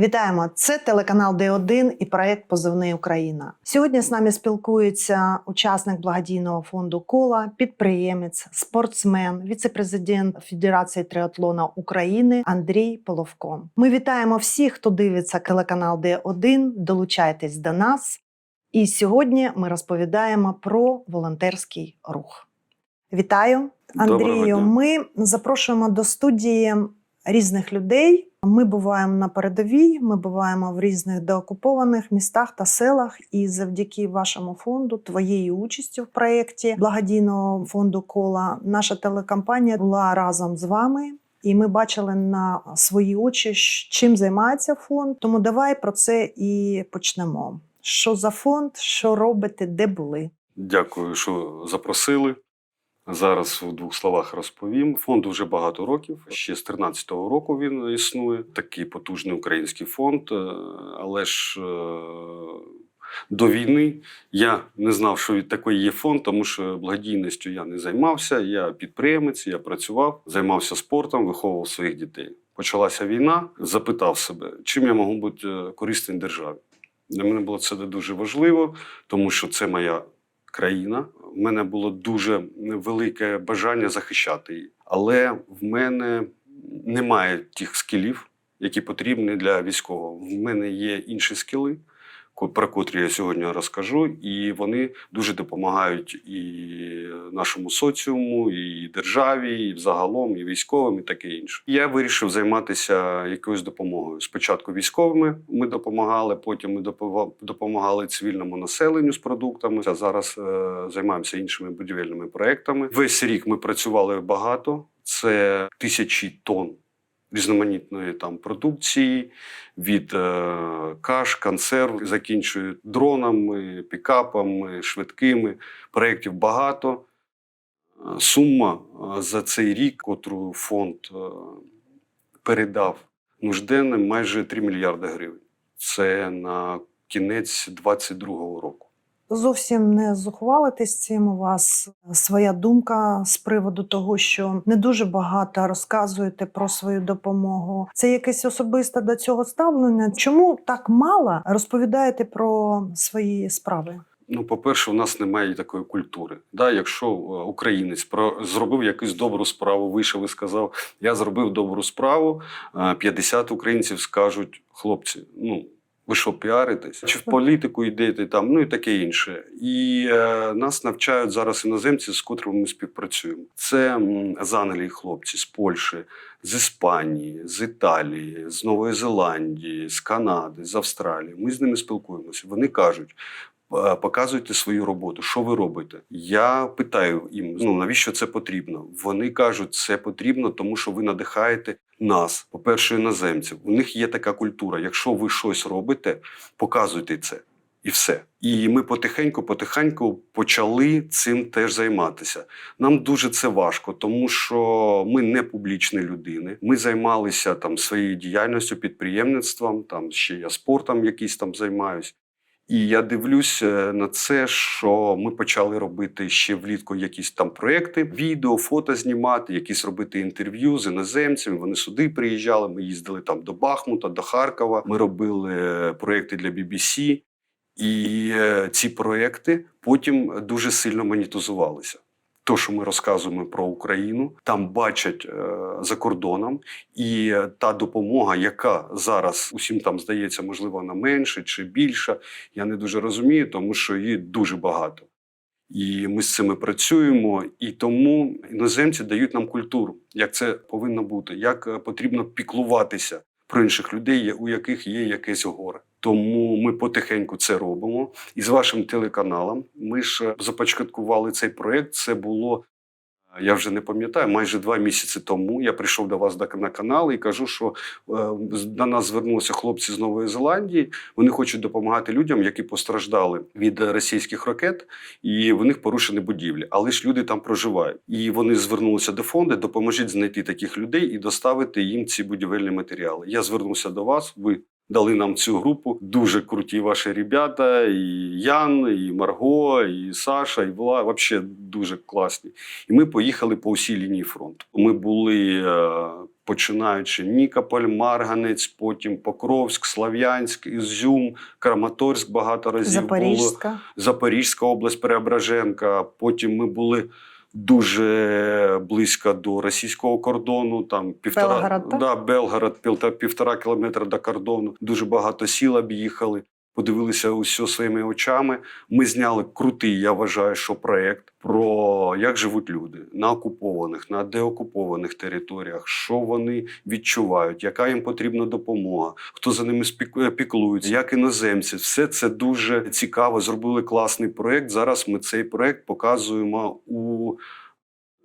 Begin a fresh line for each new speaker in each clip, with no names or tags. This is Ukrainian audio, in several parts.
Вітаємо! Це телеканал Д1 і проект Позивний Україна. Сьогодні з нами спілкується учасник благодійного фонду Кола, підприємець, спортсмен, віцепрезидент Федерації триатлона України Андрій Половко. Ми вітаємо всіх, хто дивиться телеканал Д1. Долучайтесь до нас. І сьогодні ми розповідаємо про волонтерський рух. Вітаю, Андрію. Ми запрошуємо до студії різних людей. Ми буваємо на передовій, ми буваємо в різних деокупованих містах та селах. І завдяки вашому фонду, твоєю участю в проєкті благодійного фонду Кола, наша телекомпанія була разом з вами. І ми бачили на свої очі, чим займається фонд. Тому давай про це і почнемо. Що за фонд, що робите, де були?
Дякую, що запросили. Зараз у двох словах розповім. Фонду вже багато років. Ще з 13-го року він існує. Такий потужний український фонд. Е, Але ж е, до війни я не знав, що від такої є фонд, тому що благодійністю я не займався. Я підприємець, я працював, займався спортом, виховував своїх дітей. Почалася війна, запитав себе, чим я можу бути е, корисним державі. Для мене було це дуже важливо, тому що це моя країна. В мене було дуже велике бажання захищати її. Але в мене немає тих скілів, які потрібні для військового. В мене є інші скіли, про котрі я сьогодні розкажу, і вони дуже допомагають і нашому соціуму, і державі, і взагалом, і військовим, і таке інше. Я вирішив займатися якоюсь допомогою. Спочатку військовими ми допомагали, потім ми допомагали цивільному населенню з продуктами. А зараз е, займаємося іншими будівельними проектами. Весь рік ми працювали багато. Це тисячі тонн різноманітної там продукції від е, каш, консерв, закінчує дронами, пікапами, швидкими. Проєктів багато. Е, Сума е, за цей рік, котру фонд е, передав нужденним, майже 3 мільярди гривень. Це на кінець 22-го року.
Зовсім не зухвалитись цим. У вас своя думка з приводу того, що не дуже багато розказуєте про свою допомогу. Це якесь особисте до цього ставлення. Чому так мало розповідаєте про свої справи?
Ну, по-перше, у нас немає такої культури. Да, якщо е, українець про зробив якусь добру справу, вийшов і сказав, я зробив добру справу, е, 50 українців скажуть, хлопці, ну. Ви що піаритесь? Чи в політику йдете там, ну і таке інше. І е, нас навчають зараз іноземці, з котрими ми співпрацюємо. Це з Англії хлопці, з Польщі, з Іспанії, з Італії, з Нової Зеландії, з Канади, з Австралії. Ми з ними спілкуємося. Вони кажуть: е, показуйте свою роботу, що ви робите. Я питаю їм, ну навіщо це потрібно? Вони кажуть, це потрібно, тому що ви надихаєте нас, по-перше, іноземців. У них є така культура. Якщо ви щось робите, показуйте це. І все. І ми потихеньку, потихеньку почали цим теж займатися. Нам дуже це важко, тому що ми не публічні людини. Ми займалися там своєю діяльністю, підприємництвом, там ще я спортом якийсь там займаюсь. І я дивлюсь на це, що ми почали робити ще влітку якісь там проекти, відео, фото знімати, якісь робити інтерв'ю з іноземцями. Вони сюди приїжджали. Ми їздили там до Бахмута, до Харкова. Ми робили е, проекти для BBC. І е, ці проекти потім дуже сильно монетизувалися. То, що ми розказуємо про Україну, там бачать е, за кордоном, і та допомога, яка зараз усім там здається, можливо, вона менше чи більша, я не дуже розумію, тому що її дуже багато. І ми з цими працюємо, і тому іноземці дають нам культуру, як це повинно бути, як е, потрібно піклуватися про інших людей, у яких є якесь горе. Тому ми потихеньку це робимо. І з вашим телеканалом ми ж е, започаткували цей проект. Це було Я вже не пам'ятаю, майже два місяці тому я прийшов до вас на канал і кажу, що е, до нас звернулися хлопці з Нової Зеландії. Вони хочуть допомагати людям, які постраждали від е, російських ракет, і в них порушені будівлі. Але ж люди там проживають. І вони звернулися до фонду, допоможіть знайти таких людей і доставити їм ці будівельні матеріали. Я звернувся до вас. Ви дали нам цю групу. Дуже круті ваші ребята, і Ян, і Марго, і Саша, і Вла. Взагалі дуже класні. І ми поїхали по усій лінії фронту. Ми були. е, Починаючи Нікополь, Марганець, потім Покровськ, Слав'янськ, Ізюм, Краматорськ багато разів було.
Запорізька.
Запорізька область, Преображенка. Потім ми були дуже близько до російського кордону. Там півтора
Белгород,
да, Белгород, півтора, півтора кілометра до кордону. Дуже багато сіл об'їхали. Подивилися усе своїми очами. Ми зняли крутий, я вважаю, що проект про як живуть люди на окупованих, на деокупованих територіях, що вони відчувають, яка їм потрібна допомога, хто за ними спік- піклується, як іноземці. Все це дуже цікаво. Зробили класний проект. Зараз ми цей проект показуємо у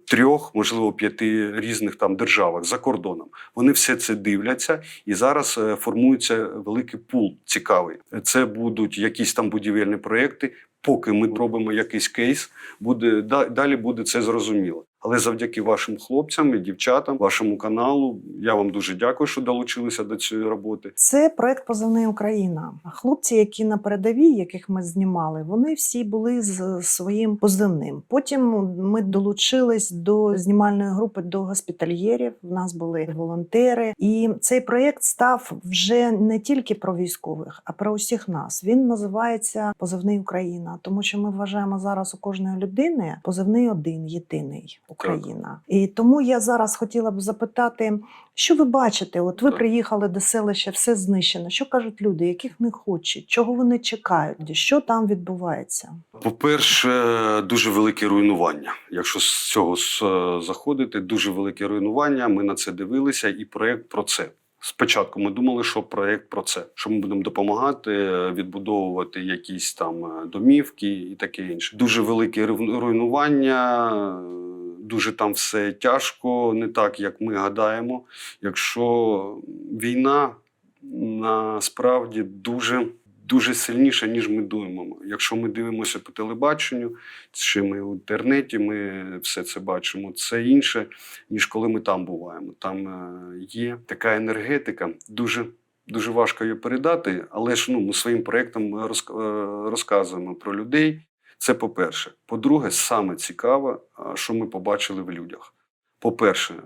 трьох, можливо, п'яти різних там державах за кордоном. Вони все це дивляться, і зараз е, формується великий пул цікавий. Це будуть якісь там будівельні проекти. Поки ми робимо якийсь кейс, буде да- далі буде це зрозуміло. Але завдяки вашим хлопцям і дівчатам, вашому каналу, я вам дуже дякую, що долучилися до цієї роботи.
Це проект Позивний Україна. Хлопці, які на передовій, яких ми знімали, вони всі були з своїм позивним. Потім ми долучились до знімальної групи до госпітальєрів. В нас були волонтери, і цей проект став вже не тільки про військових, а про усіх нас. Він називається Позивний Україна, тому що ми вважаємо зараз у кожної людини позивний один єдиний Україна. І тому я зараз хотіла б запитати. Що ви бачите? От ви
Так.
приїхали до селища, все знищено. Що кажуть люди, яких не хочуть, чого вони чекають, що там відбувається?
По-перше, дуже велике руйнування. Якщо з цього заходити, дуже велике руйнування. Ми на це дивилися, і проєкт про це. Спочатку ми думали, що проєкт про це, що ми будемо допомагати е, відбудовувати якісь там е, домівки і таке інше. Дуже велике руйнування, е, дуже там все тяжко, не так, як ми гадаємо. Якщо війна насправді дуже дуже сильніша, ніж ми думаємо. Якщо ми дивимося по телебаченню, чи ми в інтернеті, ми все це бачимо. Це інше, ніж коли ми там буваємо. Там е, є така енергетика, дуже. Дуже важко її передати, але ж ну, ми своїм проєктом розк- е, розказуємо про людей. Це по-перше. По-друге, саме цікаве, що ми побачили в людях. По-перше, е,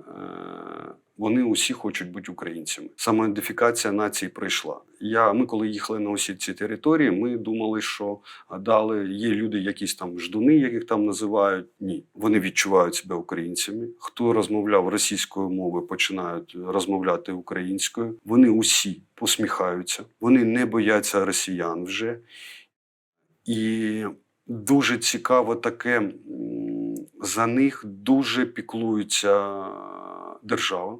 вони усі хочуть бути українцями. Самоідентифікація нації пройшла. Я, ми, коли їхали на усі ці території, ми думали, що дали є люди, якісь там ждуни, яких там називають. Ні, вони відчувають себе українцями. Хто розмовляв російською мовою, починають розмовляти українською. Вони усі посміхаються, вони не бояться росіян вже. І дуже цікаво таке, за них дуже піклується держава.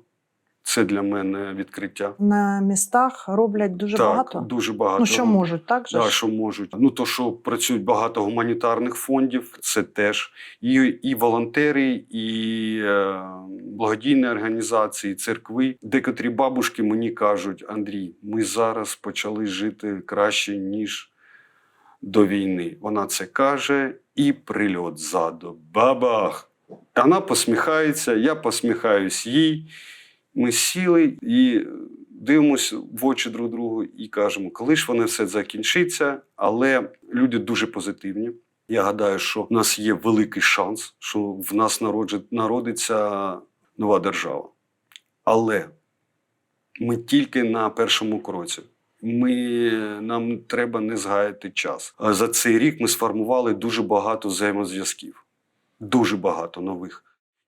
Це для мене відкриття.
На містах роблять дуже
так,
багато.
дуже багато.
Ну що можуть, так же
Да, що можуть. Ну то, що працюють багато гуманітарних фондів, це теж і, і волонтери, і е, благодійні організації, церкви. Декотрі бабушки мені кажуть: Андрій, ми зараз почали жити краще ніж до війни. Вона це каже, і прильот ззаду. Бабах! Вона посміхається, я посміхаюсь їй. Ми сіли і дивимося в очі друг другу і кажемо, коли ж воно все закінчиться. Але люди дуже позитивні. Я гадаю, що в нас є великий шанс, що в нас народиться нова держава. Але ми тільки на першому кроці. Ми, нам треба не згаяти час. За цей рік ми сформували дуже багато взаємозв'язків, дуже багато нових.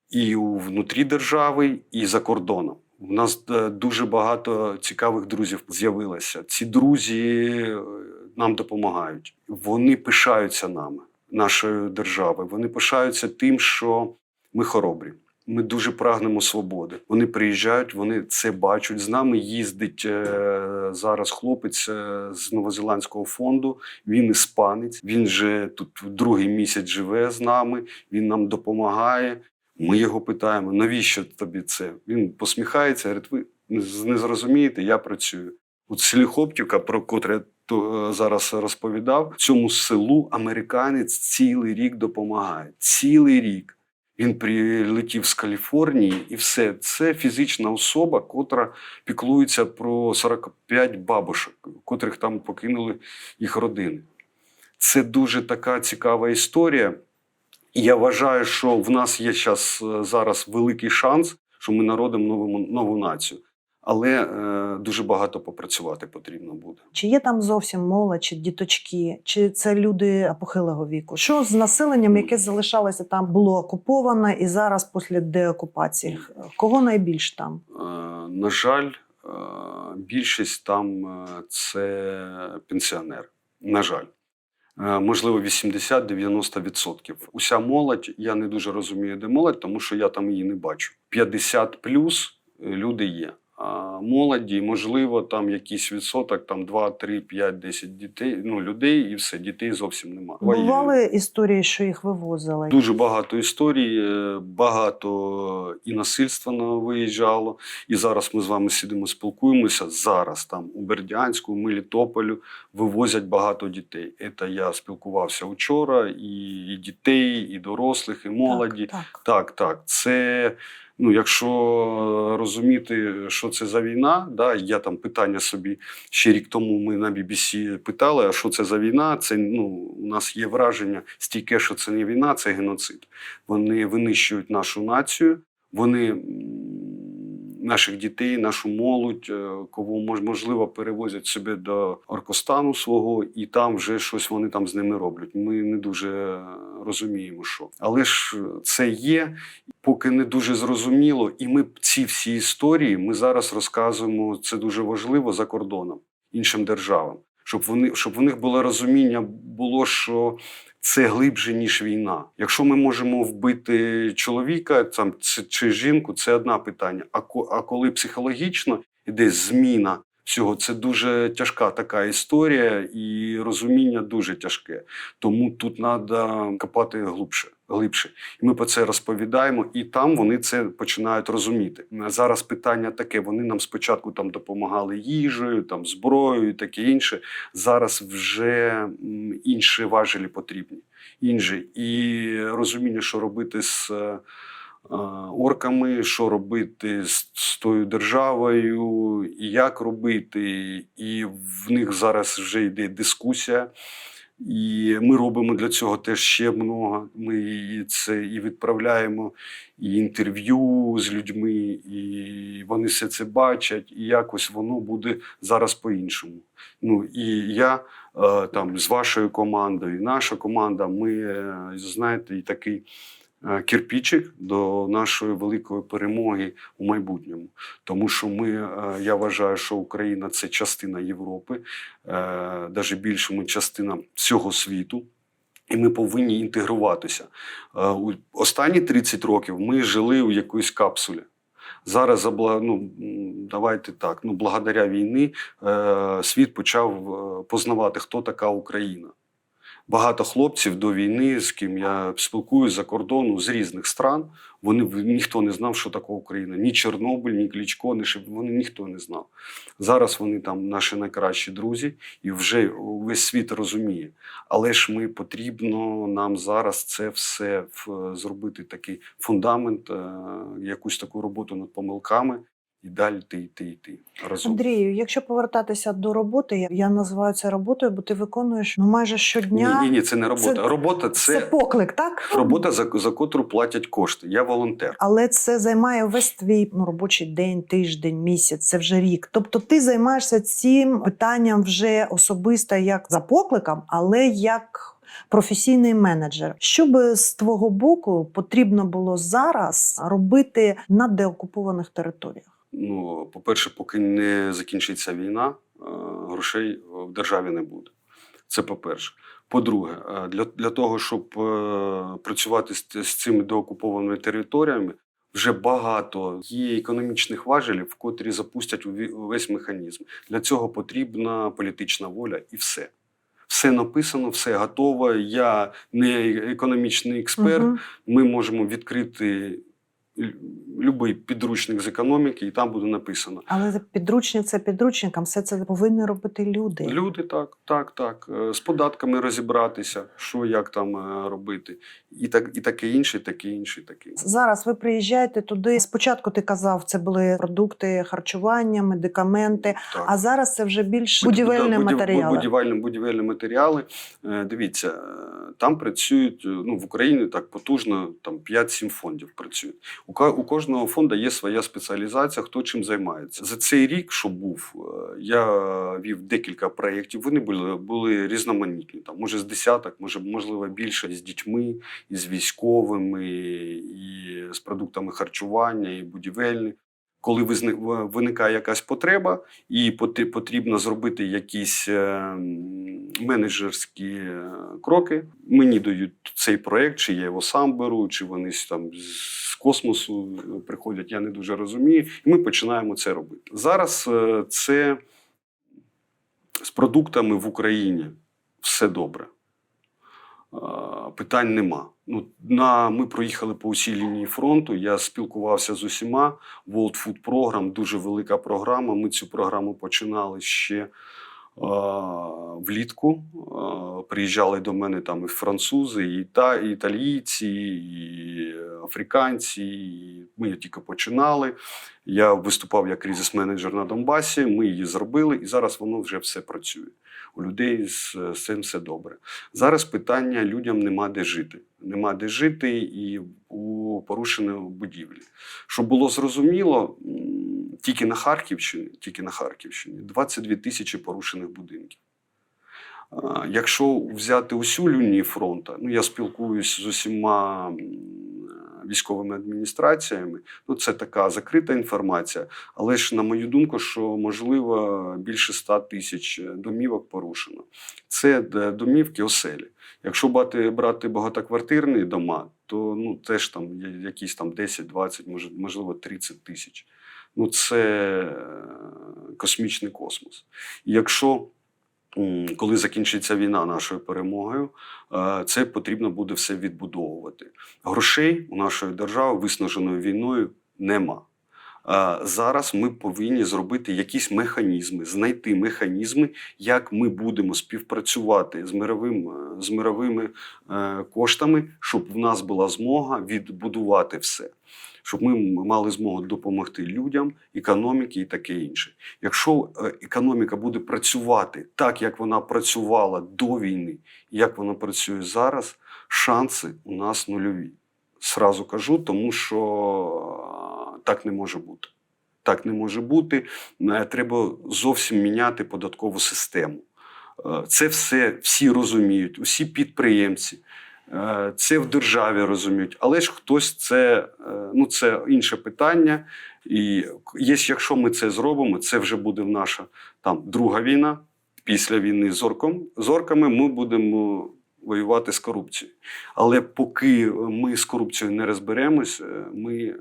І у внутрі держави, і за кордоном. У нас е, дуже багато цікавих друзів з'явилося. Ці друзі е, нам допомагають. Вони пишаються нами, нашою державою. Вони пишаються тим, що ми хоробрі. Ми дуже прагнемо свободи. Вони приїжджають, вони це бачать. З нами їздить е, зараз хлопець е, з новозеландського фонду. Він іспанець. Він же тут другий місяць живе з нами. Він нам допомагає. Ми його питаємо, навіщо тобі це? Він посміхається, говорить, ви не зрозумієте, я працюю. От селі Хоптівка, про котре я е, зараз розповідав, цьому селу американець цілий рік допомагає. Цілий рік. Він прилетів з Каліфорнії, і все це фізична особа, котра піклується про 45 бабушок, котрих там покинули їх родини. Це дуже така цікава історія. І я вважаю, що в нас є е, зараз великий шанс, що ми народимо нову, нову націю. Але е, дуже багато попрацювати потрібно буде.
Чи є там зовсім молодь, чи діточки, чи це люди похилого віку? Що з населенням, яке залишалося там, було окуповане і зараз після деокупації? Кого найбільш там?
Е, на жаль, е, більшість там е, це пенсіонери. На жаль. Е, Можливо, 80-90%. Уся молодь, я не дуже розумію, де молодь, тому що я там її не бачу. 50 плюс люди є. Молоді, можливо, там якийсь відсоток, там 2, 3, 5, 10 дітей, ну, людей, і все, дітей зовсім немає.
Бували історії, що їх вивозили?
Дуже багато історій, е, багато і насильства на- виїжджало. І зараз ми з вами сидимо, спілкуємося. Зараз там у Бердянську, у Мелітополю вивозять багато дітей. Це я спілкувався вчора, і, і дітей, і дорослих, і молоді.
Так, так.
Так, так. Це, ну, якщо розуміти, що це за війна, да, я там питання собі ще рік тому ми на BBC питали, а що це за війна? Це ну, у нас є враження стійке, що це не війна, це геноцид. Вони винищують нашу націю, вони наших дітей, нашу молодь, е, кого мож- можливо перевозять собі до Оркостану свого, і там вже щось вони там з ними роблять. Ми не дуже розуміємо, що. Але ж це є, поки не дуже зрозуміло. І ми ці всі історії ми зараз розказуємо. Це дуже важливо за кордоном іншим державам, щоб вони щоб в них було розуміння, було що. Це глибше, ніж війна. Якщо ми можемо вбити чоловіка там, чи, чи жінку, це одне питання. А, а коли психологічно йде зміна всього, це дуже тяжка така історія, і розуміння дуже тяжке. Тому тут треба копати глибше. глибше. І ми про це розповідаємо, і там вони це починають розуміти. Зараз питання таке: вони нам спочатку там допомагали їжею, там зброєю, і таке інше. Зараз вже інші важелі потрібні. Інші. І розуміння, що робити з. Е, Орками, що робити з, з тою державою, і як робити, і в них зараз вже йде дискусія. І ми робимо для цього теж ще много. Ми і це і відправляємо і інтерв'ю з людьми, і вони все це бачать, і якось воно буде зараз по-іншому. Ну і я е, там з вашою командою, і наша команда, ми е, знаєте, і такий е, кирпичик до нашої великої перемоги у майбутньому. Тому що ми, е, я вважаю, що Україна це частина Європи, навіть більше ми частина всього світу. І ми повинні інтегруватися. Е, Останні 30 років ми жили у якоїсь капсулі. Зараз, ну, давайте так, ну, благодаря війни е, світ почав е, познавати, хто така Україна. Багато хлопців до війни, з ким я спілкуюся за кордону з різних стран, вони ніхто не знав, що таке Україна. Ні Чорнобиль, ні Клічко, ні Шеп- вони ніхто не знав. Зараз вони там наші найкращі друзі, і вже весь світ розуміє. Але ж ми потрібно нам зараз це все зробити такий фундамент, е, якусь таку роботу над помилками, і далі йти, йти, йти разом.
Андрію, якщо повертатися до роботи, я- я називаю це роботою, бо ти виконуєш ну майже щодня.
Ні, ні, ні, це не робота.
Це-
робота
Це
це
поклик, так?
робота, за, за котру платять кошти. Я волонтер.
Але це займає весь твій ну, робочий день, тиждень, місяць, це вже рік. Тобто ти займаєшся цим питанням вже особисто як за покликом, але як професійний менеджер. Що би з твого боку потрібно було зараз робити на деокупованих територіях?
Ну, по-перше, поки не закінчиться війна, е, грошей в державі не буде. Це по-перше. По-друге, е, для, для того, щоб е, працювати з, з цими деокупованими територіями, вже багато є економічних важелів, котрі запустять увесь механізм. Для цього потрібна політична воля і все. Все написано, все готово. Я не економічний експерт.
Мгм.
Ми можемо відкрити будь-який підручник з економіки, і там буде написано.
Але підручник це підручником, все це повинні робити люди.
Люди так, так, так. Е, З податками розібратися, що як там е, робити. І так, і таке інше, і таке інше, і таке.
Зараз ви приїжджаєте туди. Спочатку ти казав, це були продукти харчування, медикаменти.
Так.
А зараз це вже більш будівельні
будів-
матеріали.
Будівельні, будівельні матеріали. Е, Дивіться, там працюють ну, в Україні так потужно, там 5-7 фондів працюють. У, кожного фонду є своя спеціалізація, хто чим займається. За цей рік, що був, е, я вів декілька проєктів. Вони були, були різноманітні. Там, може, з десяток, може, можливо, більше з дітьми, і з військовими, і з продуктами харчування, і будівельні. Коли виникає якась потреба, і потрібно зробити якісь е, менеджерські е, кроки. Мені дають цей проект, чи я його сам беру, чи вони там з космосу е, приходять, я не дуже розумію. І ми починаємо це робити. Зараз це з продуктами в Україні все добре. Е, Питань нема. Ну, на, ми проїхали по усій лінії фронту. Я спілкувався з усіма. World Food Program дуже велика програма. Ми цю програму починали ще влітку. Приїжджали до мене там і французи, і, та, італійці, і африканці. Ми тільки починали. Я виступав як кризис-менеджер на Донбасі. Ми її зробили, і зараз воно вже все працює. У людей з, цим все добре. Зараз питання людям нема де жити. Нема де жити і у порушені будівлі. Щоб було зрозуміло, тільки на Харківщині, тільки на Харківщині 22 тисячі порушених будинків. Якщо взяти усю лінію фронту, ну я спілкуюся з усіма військовими адміністраціями, ну це така закрита інформація. Але ж, на мою думку, що можливо більше 100 тисяч домівок порушено. Це домівки оселі. Якщо брати, брати багатоквартирні дома, то ну теж там якісь там 10, 20, може, можливо, 30 тисяч. Ну це е, космічний космос. І якщо коли закінчиться війна нашою перемогою, е, це потрібно буде все відбудовувати. Грошей у нашої держави, виснаженої війною, нема. Зараз ми повинні зробити якісь механізми, знайти механізми, як ми будемо співпрацювати з мировим, е, з мировими е, коштами, щоб в нас була змога відбудувати все, щоб ми мали змогу допомогти людям, економіці і таке інше. Якщо е, економіка буде працювати так, як вона працювала до війни, як вона працює зараз, шанси у нас нульові. Сразу кажу, тому що так не може бути. Так не може бути. Е, Треба зовсім міняти податкову систему. Е, Це все всі розуміють, усі підприємці. Е, Це в державі розуміють, але ж хтось це, ну це інше питання. І є, якщо ми це зробимо, це вже буде наша там друга війна. Після війни з орком, з орками ми будемо воювати з корупцією. Але поки ми з корупцією не розберемось, ми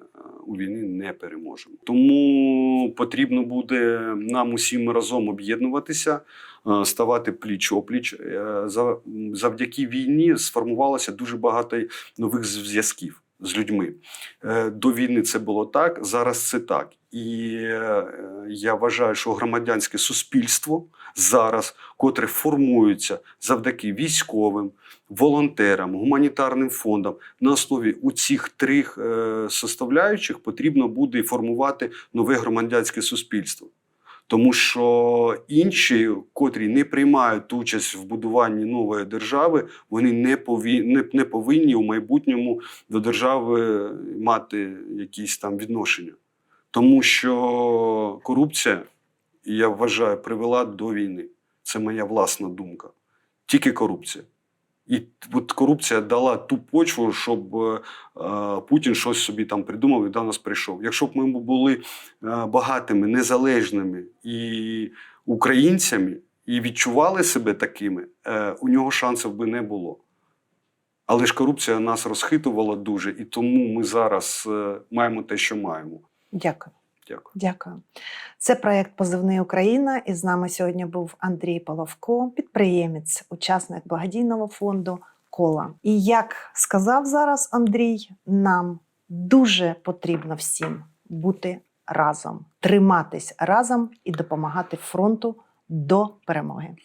у війни не переможемо. Тому потрібно буде нам усім разом об'єднуватися, е, ставати пліч опліч. Е, за- Завдяки війні сформувалося дуже багато нових зв'язків з людьми. Е, До війни це було так, зараз це так. І е, я вважаю, що громадянське суспільство зараз, котре формується завдяки військовим, волонтерам, гуманітарним фондам, на основі у цих трьох е, составляючих потрібно буде формувати нове громадянське суспільство. Тому що інші, котрі не приймають участь в будуванні нової держави, вони не повинні, не, повинні у майбутньому до держави мати якісь там відношення. Тому що корупція, я вважаю, привела до війни. Це моя власна думка. Тільки корупція. І от корупція дала ту почву, щоб е, е, Путін щось собі там придумав і до нас прийшов. Якщо б ми були е, багатими, незалежними і українцями, і відчували себе такими, е, у нього шансів би не було. Але ж корупція нас розхитувала дуже, і тому ми зараз е, маємо те, що маємо.
Дякую.
Дякую.
Дякую. Це проєкт Позивний Україна. І з нами сьогодні був Андрій Половко, підприємець, учасник благодійного фонду Кола. І як сказав зараз Андрій, нам дуже потрібно всім бути разом, триматись разом і допомагати фронту до перемоги.